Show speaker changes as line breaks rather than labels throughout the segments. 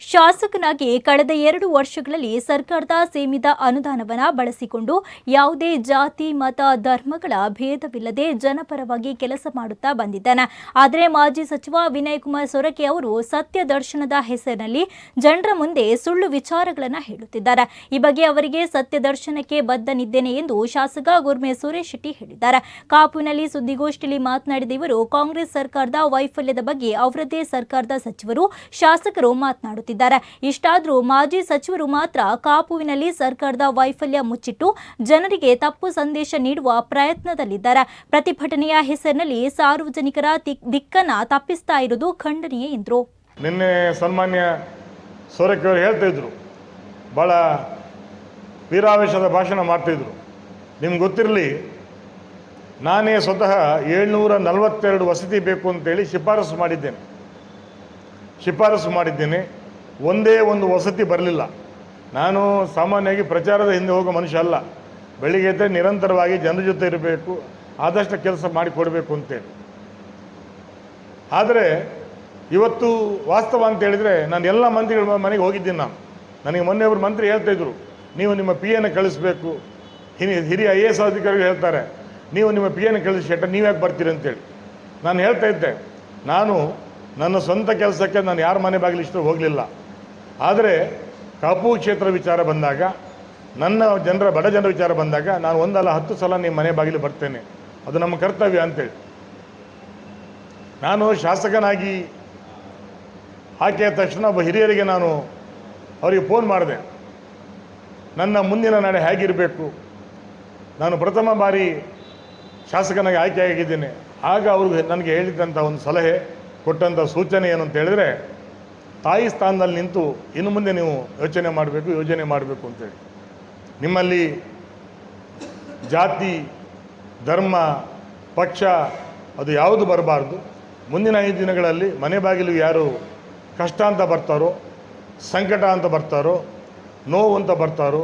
ಶಾಸಕನಾಗಿ ಕಳೆದ ಎರಡು ವರ್ಷಗಳಲ್ಲಿ ಸರ್ಕಾರದ ಸೀಮಿತ ಅನುದಾನವನ್ನು ಬಳಸಿಕೊಂಡು ಯಾವುದೇ ಜಾತಿ, ಮತ, ಧರ್ಮಗಳ ಭೇದವಿಲ್ಲದೆ ಜನಪರವಾಗಿ ಕೆಲಸ ಮಾಡುತ್ತಾ ಬಂದಿದ್ದಾನೆ. ಆದರೆ ಮಾಜಿ ಸಚಿವ ವಿನಯ್ ಕುಮಾರ್ ಸೊರಕೆ ಅವರು ಸತ್ಯ ದರ್ಶನದ ಹೆಸರಿನಲ್ಲಿ ಜನರ ಮುಂದೆ ಸುಳ್ಳು ವಿಚಾರಗಳನ್ನು ಹೇಳುತ್ತಿದ್ದಾರೆ. ಈ ಬಗ್ಗೆ ಅವರಿಗೆ ಸತ್ಯ ದರ್ಶನಕ್ಕೆ ಬದ್ಧನಿದ್ದೇನೆ ಎಂದು ಶಾಸಕ ಗುರ್ಮೆ ಸುರೇಶ್ ಶೆಟ್ಟಿ ಹೇಳಿದ್ದಾರೆ. ಕಾಪುನಲ್ಲಿ ಸುದ್ದಿಗೋಷ್ಠಿಯಲ್ಲಿ ಮಾತನಾಡಿದ ಇವರು, ಕಾಂಗ್ರೆಸ್ ಸರ್ಕಾರದ ವೈಫಲ್ಯದ ಬಗ್ಗೆ ಅವರದ್ದೇ ಸರ್ಕಾರದ ಸಚಿವರು ಶಾಸಕರು ಮಾತನಾಡುತ್ತಿದ್ದಾರೆ ಇಷ್ಟಾದರೂ ಮಾಜಿ ಸಚಿವರು ಮಾತ್ರ ಕಾಪುವಿನಲ್ಲಿ ಸರ್ಕಾರದ ವೈಫಲ್ಯ ಮುಚ್ಚಿಟ್ಟು ಜನರಿಗೆ ತಪ್ಪು ಸಂದೇಶ ನೀಡುವ ಪ್ರಯತ್ನದಲ್ಲಿದ್ದಾರೆ. ಪ್ರತಿಭಟನೆಯ ಹೆಸರಿನಲ್ಲಿ ಸಾರ್ವಜನಿಕರ ದಿಕ್- ದಿಕ್ಕನ್ನ ತಪ್ಪಿಸ್ತಾ ಇರುವುದು ಖಂಡನೀಯ ಎಂದರು.
ನಿನ್ನೆ ಸನ್ಮಾನ್ಯ ಸೋರಕ್ಕೆ ಅವರು ಹೇಳ್ತಾ ಇದ್ರು. ಭಾಳ ವೀರಾವೇಶದ ಭಾಷಣ ಮಾಡ್ತಿದ್ರು ನಿಮ್ಗೆ ಗೊತ್ತಿರಲಿ, ನಾನೇ ಸ್ವತಃ ಏಳ್ನೂರ ನಲವತ್ತೆರಡು ವಸತಿ ಬೇಕು ಅಂತೇಳಿ ಶಿಫಾರಸು ಮಾಡಿದ್ದೇನೆ. ಶಿಫಾರಸು ಮಾಡಿದ್ದೇನೆ. ಒಂದೇ ಒಂದು ವಸತಿ ಬರಲಿಲ್ಲ. ನಾನು ಸಾಮಾನ್ಯವಾಗಿ ಪ್ರಚಾರದ ಹಿಂದೆ ಹೋಗೋ ಮನುಷ್ಯ ಅಲ್ಲ. ಬೆಳಿಗ್ಗೆ ಎದ್ದರೆ ನಿರಂತರವಾಗಿ ಜನರ ಜೊತೆ ಇರಬೇಕು, ಆದಷ್ಟು ಕೆಲಸ ಮಾಡಿಕೊಡಬೇಕು ಅಂತೇಳಿ. ಆದರೆ ಇವತ್ತು ವಾಸ್ತವ ಅಂತ ಹೇಳಿದರೆ ನಾನು ಎಲ್ಲ ಮಂತ್ರಿಗಳ ಮನೆಗೆ ಹೋಗಿದ್ದೀನಿ ನಾನು. ನನಗೆ ಮೊನ್ನೆ ಒಬ್ಬರು ಮಂತ್ರಿ ಹೇಳ್ತಾಯಿದ್ರು ನೀವು ನಿಮ್ಮ ಪಿ ಎನ ಕಳಿಸ್ಬೇಕು. ಹಿರಿಯ ಹಿರಿಯ ಐ ಎ ಎಸ್ ಅಧಿಕಾರಿಗಳು ಹೇಳ್ತಾರೆ, ನೀವು ನಿಮ್ಮ ಪಿ ಎನ ಕಳಿಸಿ ಶೆಟ್ಟ ನೀವು ಯಾಕೆ ಬರ್ತೀರಿ ಅಂತೇಳಿ. ನಾನು ಹೇಳ್ತಾ ಇದ್ದೆ, ನಾನು ನನ್ನ ಸ್ವಂತ ಕೆಲಸಕ್ಕೆ ನಾನು ಯಾರ ಮನೆ ಬಾಗಿಲು ಇಷ್ಟು ಹೋಗಲಿಲ್ಲ. ಆದರೆ ಕಾಪು ಕ್ಷೇತ್ರ ವಿಚಾರ ಬಂದಾಗ, ನನ್ನ ಜನರ, ಬಡ ಜನರ ವಿಚಾರ ಬಂದಾಗ ನಾನು ಒಂದಲ್ಲ ಹತ್ತು ಸಲ ನಿಮ್ಮ ಮನೆ ಬಾಗಿಲು ಬರ್ತೇನೆ. ಅದು ನಮ್ಮ ಕರ್ತವ್ಯ ಅಂತೇಳಿ. ನಾನು ಶಾಸಕನಾಗಿ ಆಕೆಯ ತಕ್ಷಣ ಒಬ್ಬ ಹಿರಿಯರಿಗೆ ನಾನು ಅವರಿಗೆ ಫೋನ್ ಮಾಡಿದೆ. ನನ್ನ ಮುಂದಿನ ನಡೆ ಹೇಗಿರಬೇಕು? ನಾನು ಪ್ರಥಮ ಬಾರಿ ಶಾಸಕನಾಗಿ ಆಯ್ಕೆಯಾಗಿದ್ದೇನೆ. ಆಗ ಅವರು ನನಗೆ ಹೇಳಿದಂಥ ಒಂದು ಸಲಹೆ ಕೊಟ್ಟಂಥ ಸೂಚನೆ ಏನು ಅಂತ ಹೇಳಿದರೆ ತಾಯಿ ಸ್ಥಾನದಲ್ಲಿ ನಿಂತು ಇನ್ನು ಮುಂದೆ ನೀವು ಯೋಚನೆ ಮಾಡಬೇಕು, ಯೋಜನೆ ಮಾಡಬೇಕು ಅಂತೇಳಿ. ನಿಮ್ಮಲ್ಲಿ ಜಾತಿ, ಧರ್ಮ, ಪಕ್ಷ ಅದು ಯಾವುದು ಬರಬಾರ್ದು. ಮುಂದಿನ ಐದು ದಿನಗಳಲ್ಲಿ ಮನೆ ಬಾಗಿಲು ಯಾರು ಕಷ್ಟ ಅಂತ ಬರ್ತಾರೋ, ಸಂಕಟ ಅಂತ ಬರ್ತಾರೋ, ನೋವು ಅಂತ ಬರ್ತಾರೋ,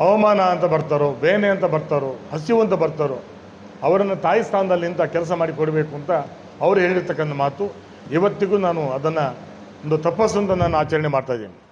ಅವಮಾನ ಅಂತ ಬರ್ತಾರೋ, ಬೇನೆ ಅಂತ ಬರ್ತಾರೋ, ಹಸಿವು ಅಂತ ಬರ್ತಾರೋ, ಅವರನ್ನು ತಾಯಿ ಸ್ಥಾನದಲ್ಲಿ ನಿಂತ ಕೆಲಸ ಮಾಡಿ ಕೊಡಬೇಕು ಅಂತ ಅವರು ಹೇಳಿರ್ತಕ್ಕಂಥ ಮಾತು. ಇವತ್ತಿಗೂ ನಾನು ಅದನ್ನು ಒಂದು ತಪಸ್ಸು ಅಂತ ನಾನು ಆಚರಣೆ ಮಾಡ್ತಾ ಇದ್ದೀನಿ.